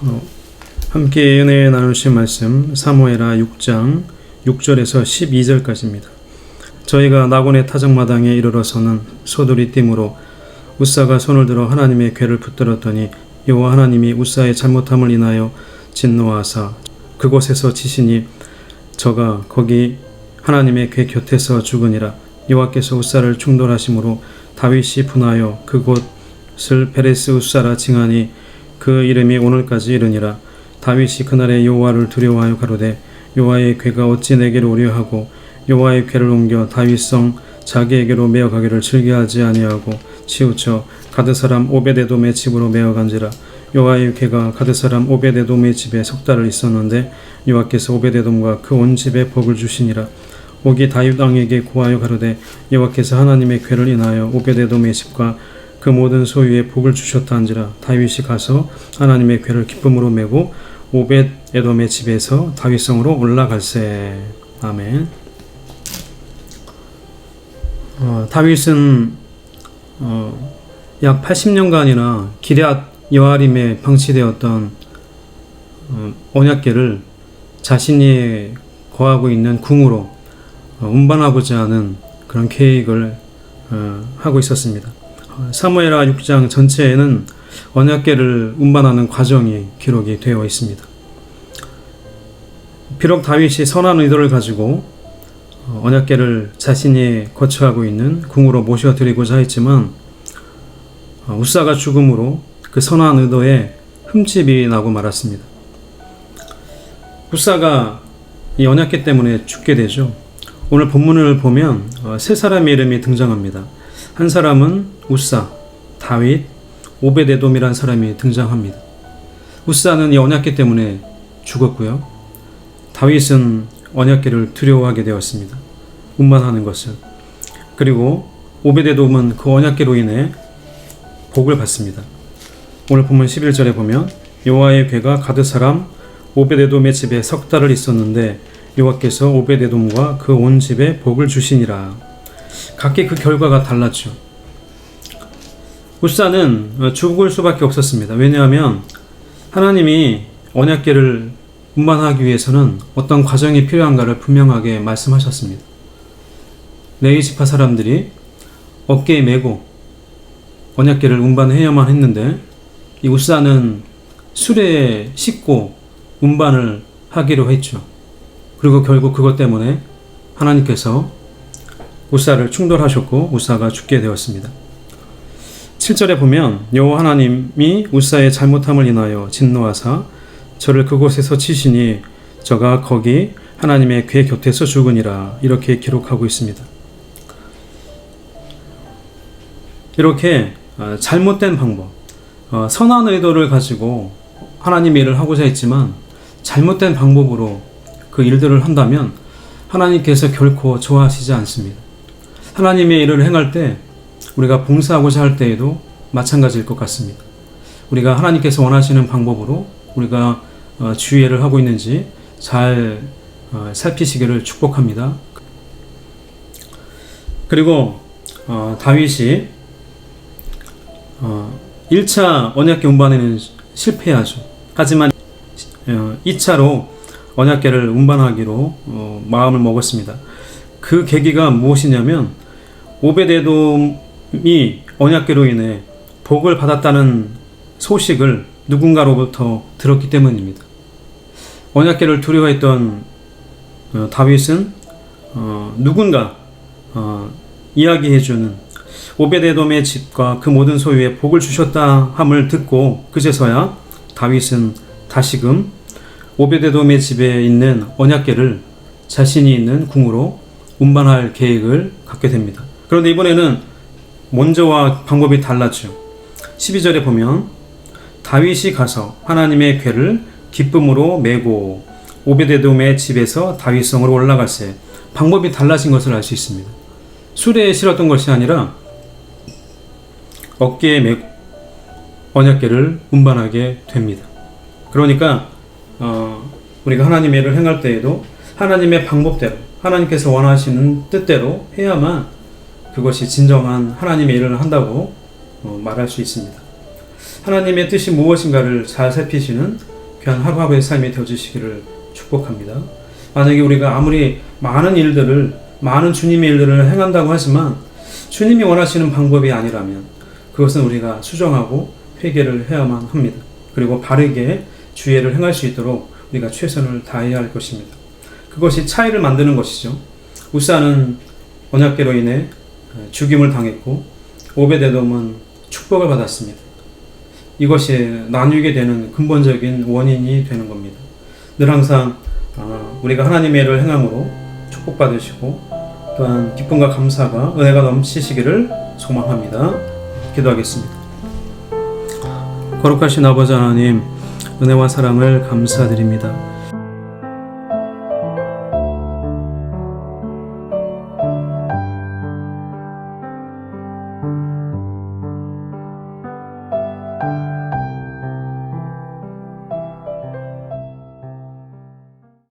어, 함께 은혜 나누신 말씀 사무에라 6장 6절에서 12절까지입니다. 저희가 나곤의 타작마당에 이르러서는 소들이 띠므로 우사가 손을 들어 하나님의 궤를 붙들었더니 여호와 하나님이 우사의 잘못함을 인하여 진노하사 그곳에서 치시니 저가 거기 하나님의 궤 곁에서 죽으니라 여호와께서 우사를 충돌하심으로 다윗이 분하여 그곳을 베레스 우사라 징하니 그 이름이 오늘까지 이르니라. 다윗이 그날에 여호와를 두려워하여 가로되 여호와의 궤가 어찌 내게로 오려 하고 여호와의 궤를 옮겨 다윗성 자기에게로 메어 가기를 즐겨하지 아니하고 치우쳐 가드 사람 오베데돔의 집으로 메어 간지라. 여호와의 궤가 가드 사람 오베데돔의 집에 석 달을 있었는데 여호와께서 오베데돔과 그 온 집에 복을 주시니라. 옥이 다윗 왕에게 고하여 가로되 여호와께서 하나님의 궤를 인하여 오베데돔의 집과 그 모든 소유에 복을 주셨다 한지라 다윗이 가서 하나님의 궤를 기쁨으로 메고 오벳 에돔의 집에서 다윗성으로 올라갈세 아멘. 어, 다윗은 어, 약 80년간이나 기럇 여아림에 방치되었던 어, 언약궤를 자신이 거하고 있는 궁으로 어, 운반하고자 하는 그런 계획을 어, 하고 있었습니다. 어, 사무엘하 6장 전체에는 언약궤를 운반하는 과정이 기록이 되어 있습니다. 비록 다윗이 선한 의도를 가지고 어, 언약궤를 자신이 거처하고 있는 궁으로 모셔드리고자 했지만 어, 우사가 죽음으로 그 선한 의도에 흠집이 나고 말았습니다. 우사가 이 언약궤 때문에 죽게 되죠. 오늘 본문을 보면 어, 세 사람의 이름이 등장합니다. 한 사람은 우사, 다윗, 오베데돔이란 사람이 등장합니다. 우사는 이 언약궤 때문에 죽었고요. 다윗은 언약궤를 두려워하게 되었습니다. 운반하는 것을. 그리고 오베데돔은 그 언약궤로 인해 복을 받습니다. 오늘 본문 11절에 보면 여호와의 궤가 가드 사람 오베데돔의 집에 석 달을 있었는데 여호와께서 오베데돔과 그 온 집에 복을 주시니라. 각기 그 결과가 달랐죠. 우사는 어, 죽을 수밖에 없었습니다. 왜냐하면 하나님이 언약궤를 운반하기 위해서는 어떤 과정이 필요한가를 분명하게 말씀하셨습니다. 레이 지파 사람들이 어깨에 메고 언약궤를 운반해야만 했는데 이 우사는 수레에 싣고 운반을 하기로 했죠. 그리고 결국 그것 때문에 하나님께서 우사를 충돌하셨고 우사가 죽게 되었습니다. 7절에 보면 여호와 하나님이 우사의 잘못함을 인하여 진노하사 저를 그곳에서 치시니 저가 거기 하나님의 궤 곁에서 죽으니라 이렇게 기록하고 있습니다. 이렇게 어, 잘못된 방법, 어, 선한 의도를 가지고 하나님의 일을 하고자 했지만 잘못된 방법으로 그 일들을 한다면 하나님께서 결코 좋아하시지 않습니다. 하나님의 일을 행할 때 우리가 봉사하고자 할 때에도 마찬가지일 것 같습니다. 우리가 하나님께서 원하시는 방법으로 우리가 어, 주의를 하고 있는지 잘 어, 살피시기를 축복합니다. 그리고 어, 다윗이 어, 1차 언약궤 운반에는 실패하죠. 하지만 어, 2차로 언약궤를 운반하기로 어, 마음을 먹었습니다. 그 계기가 무엇이냐면 오베데돔이 언약궤로 인해 복을 받았다는 소식을 누군가로부터 들었기 때문입니다. 언약궤를 두려워했던 어, 다윗은 어, 누군가 어, 이야기해주는 오베데돔의 집과 그 모든 소유에 복을 주셨다 함을 듣고 그제서야 다윗은 다시금 오베데돔의 집에 있는 언약궤를 자신이 있는 궁으로 운반할 계획을 갖게 됩니다. 그런데 이번에는 먼저와 방법이 달랐죠. 12절에 보면 다윗이 가서 하나님의 궤를 기쁨으로 메고 오베데돔의 집에서 다윗성으로 올라갔어요. 방법이 달라진 것을 알 수 있습니다. 수레에 실었던 것이 아니라 어깨에 메고 언약궤를 운반하게 됩니다. 그러니까 어, 우리가 하나님의 일을 행할 때에도 하나님의 방법대로 하나님께서 원하시는 뜻대로 해야만 그것이 진정한 하나님의 일을 한다고 어, 말할 수 있습니다. 하나님의 뜻이 무엇인가를 잘 살피시는 귀한 하루하루의 삶이 되어주시기를 축복합니다. 만약에 우리가 아무리 많은 일들을 많은 주님의 일들을 행한다고 하지만 주님이 원하시는 방법이 아니라면 그것은 우리가 수정하고 회개를 해야만 합니다. 그리고 바르게 주의를 행할 수 있도록 우리가 최선을 다해야 할 것입니다. 그것이 차이를 만드는 것이죠. 우사는 언약계로 인해 죽임을 당했고 오베데돔은 축복을 받았습니다. 이것이 나뉘게 되는 근본적인 원인이 되는 겁니다. 늘 항상 어, 우리가 하나님의 일을 행함으로 축복받으시고 또한 기쁨과 감사가 은혜가 넘치시기를 소망합니다. 기도하겠습니다. 거룩하신 아버지 하나님 은혜와 사랑을 감사드립니다.